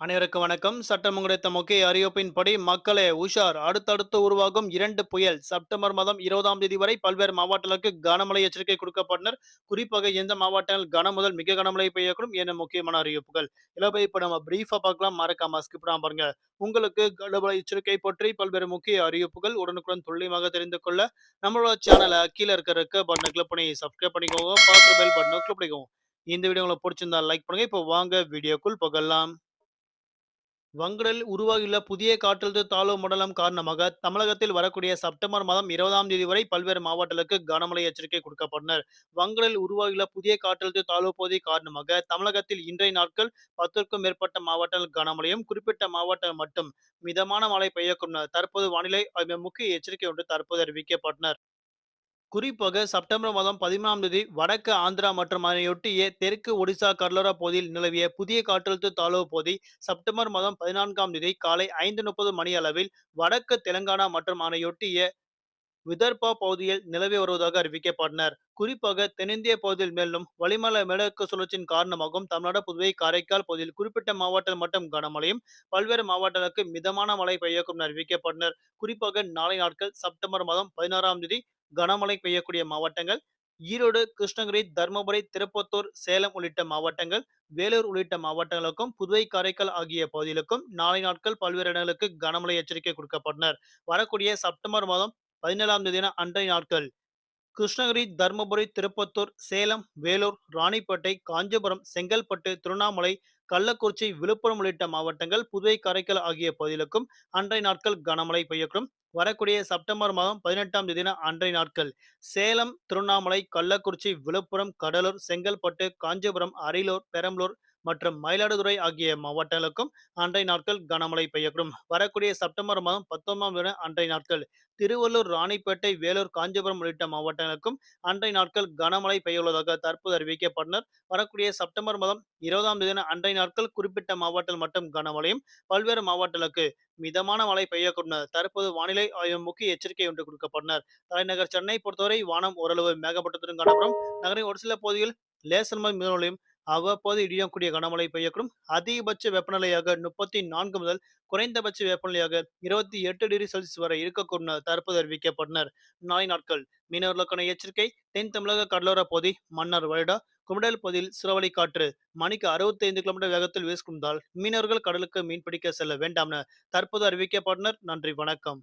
அனைவருக்கும் வணக்கம். சட்டம் கிடைத்த முக்கிய அறிவிப்பின்படி மக்களே உஷார். அடுத்தடுத்து உருவாகும் இரண்டு புயல். செப்டம்பர் மாதம் இருபதாம் தேதி வரை பல்வேறு மாவட்டங்களுக்கு கனமழை எச்சரிக்கை கொடுக்கப்பட்டனர். குறிப்பாக எந்த மாவட்டங்கள் கன முதல் மிக கனமழை பெய்யக்கூடும் என முக்கியமான அறிவிப்புகள். இலவை இப்ப நம்ம பிரீஃபா பார்க்கலாம். மறக்காம ஸ்கிப் பாருங்க. உங்களுக்கு கனமழை எச்சரிக்கை பற்றி பல்வேறு முக்கிய அறிவிப்புகள் உடனுக்குடன் துல்லியமாக தெரிந்து கொள்ள நம்மளோட சேனலை கீழே இருக்கிற இருக்க பட்டனை கிளிக் பண்ணி சப்ஸ்கிரைப் பண்ணிக்கோங்க. பார்த்து பெல் பட்டனை கிளிக் பண்ணிக்கோங்க. இந்த வீடியோ உங்களுக்கு பிடிச்சிருந்தா லைக் பண்ணுங்க. இப்போ வாங்க. வீடியோக்குள் போகலாம். வங்கடலில் உருவாகியுள்ள புதிய காற்றழுத்த தாழ்வு மண்டலம் காரணமாக தமிழகத்தில் வரக்கூடிய செப்டம்பர் மாதம் இருபதாம் தேதி வரை பல்வேறு மாவட்டங்களுக்கு கனமழை எச்சரிக்கை கொடுக்கப்பட்டனர். வங்கடலில் உருவாகியுள்ள புதிய காற்றழுத்த தாழ்வு பகுதி காரணமாக தமிழகத்தில் இன்றைய நாட்கள் பத்திற்கும் மேற்பட்ட மாவட்டங்கள் கனமழையும் குறிப்பிட்ட மாவட்டங்கள் மட்டும் மிதமான மழை பெய்யக்கூடும் தற்போது வானிலை முக்கிய எச்சரிக்கை ஒன்று தற்போது அறிவிக்கப்பட்டனர். குறிப்பாக செப்டம்பர் மாதம் பதிமூணாம் தேதி வடக்கு ஆந்திரா மற்றும் அதனையொட்டிய தெற்கு ஒடிசா கடலோரா பகுதியில் நிலவிய புதிய காற்றழுத்த தாழ்வு பகுதி செப்டம்பர் மாதம் பதினான்காம் தேதி காலை ஐந்து முப்பது மணி அளவில் வடக்கு தெலங்கானா மற்றும் அதனையொட்டிய விதர்பா பகுதியில் நிலவி வருவதாக அறிவிக்கப்பட்டனர். குறிப்பாக தென்னிந்திய பகுதியில் மேலும் வளிமலை மேலக்கு சுழற்சியின் காரணமாகவும் தமிழ்நாடு புதுவை காரைக்கால் பகுதியில் குறிப்பிட்ட மாவட்டத்தில் மட்டும் கனமழையும் பல்வேறு மாவட்டங்களுக்கு மிதமான மழை பெய்யக்கும் அறிவிக்கப்பட்டனர். குறிப்பாக நாளை நாட்கள் செப்டம்பர் மாதம் பதினாறாம் தேதி கனமழை பெய்யக்கூடிய மாவட்டங்கள் ஈரோடு கிருஷ்ணகிரி தருமபுரி திருப்பத்தூர் சேலம் உள்ளிட்ட மாவட்டங்கள் வேலூர் உள்ளிட்ட மாவட்டங்களுக்கும் புதுவை காரைக்கால் ஆகிய பகுதிகளுக்கும் நாளை நாட்கள் பல்வேறு இடங்களுக்கு கனமழை எச்சரிக்கை கொடுக்கப்பட்டனர். வரக்கூடிய செப்டம்பர் மாதம் பதினேழாம் தேதியான அன்றைய நாட்கள் கிருஷ்ணகிரி தருமபுரி திருப்பத்தூர் சேலம் வேலூர் ராணிப்பேட்டை காஞ்சிபுரம் செங்கல்பட்டு திருவண்ணாமலை கள்ளக்குறிச்சி விழுப்புரம் உள்ளிட்ட மாவட்டங்கள் புதுவை காரைக்கால் ஆகிய பகுதிகளுக்கும் அன்றைய நாட்கள் கனமழை பெய்யக்கூடும். வரக்கூடிய செப்டம்பர் மாதம் பதினெட்டாம் தேதின அன்றைய நாட்கள். சேலம் திருவண்ணாமலை கள்ளக்குறிச்சி விழுப்புரம் கடலூர் செங்கல்பட்டு காஞ்சிபுரம் அரியலூர் பெரம்பலூர் மற்றும் மயிலாடுதுறை ஆகிய மாவட்டங்களுக்கும் அன்றைய நாட்கள் கனமழை பெய்யக்கூடும். வரக்கூடிய செப்டம்பர் மாதம் பத்தொன்பதாம் தேதி அன்றைய நாட்கள் திருவள்ளூர் ராணிப்பேட்டை வேலூர் காஞ்சிபுரம் உள்ளிட்ட மாவட்டங்களுக்கும் அன்றைய நாட்கள் கனமழை பெய்யுள்ளதாக தற்போது அறிவிக்கப்பட்டனர். வரக்கூடிய செப்டம்பர் மாதம் இருபதாம் தேதி அன்றைய நாட்கள் குறிப்பிட்ட மாவட்டத்தில் மட்டும் கனமழையும் பல்வேறு மாவட்டங்களுக்கு மிதமான மழை பெய்யக்கூடும். தற்போது வானிலை ஆய்வு முக்கிய எச்சரிக்கை ஒன்று கொடுக்கப்பட்டனர். தலைநகர் சென்னை பொறுத்தவரை வானம் ஓரளவு மேகப்பட்டத்துடன் காணப்படும். நகரின் ஒரு சில பகுதியில் லேசர் மழை அவ்வப்போது இடியக்கூடிய கனமழை பெய்யக்கூடும். அதிகபட்ச வெப்பநிலையாக முப்பத்தி நான்கு முதல் குறைந்தபட்ச வெப்பநிலையாக இருபத்தி எட்டு டிகிரி செல்சியஸ் வரை இருக்கக்கூடும் தற்போது அறிவிக்கப்பட்டனர். நாளை நாட்கள் மீனவர்களுக்கான எச்சரிக்கை தென் தமிழக கடலோர பகுதி மன்னர் வருடா குமடல் பகுதியில் சுறவழி காற்று மணிக்கு அறுபத்தி ஐந்து கிலோமீட்டர் வேகத்தில் வீசுகின்றால் மீனவர்கள் கடலுக்கு மீன்பிடிக்க செல்ல வேண்டாம் தற்போது அறிவிக்கப்பட்டனர். நன்றி வணக்கம்.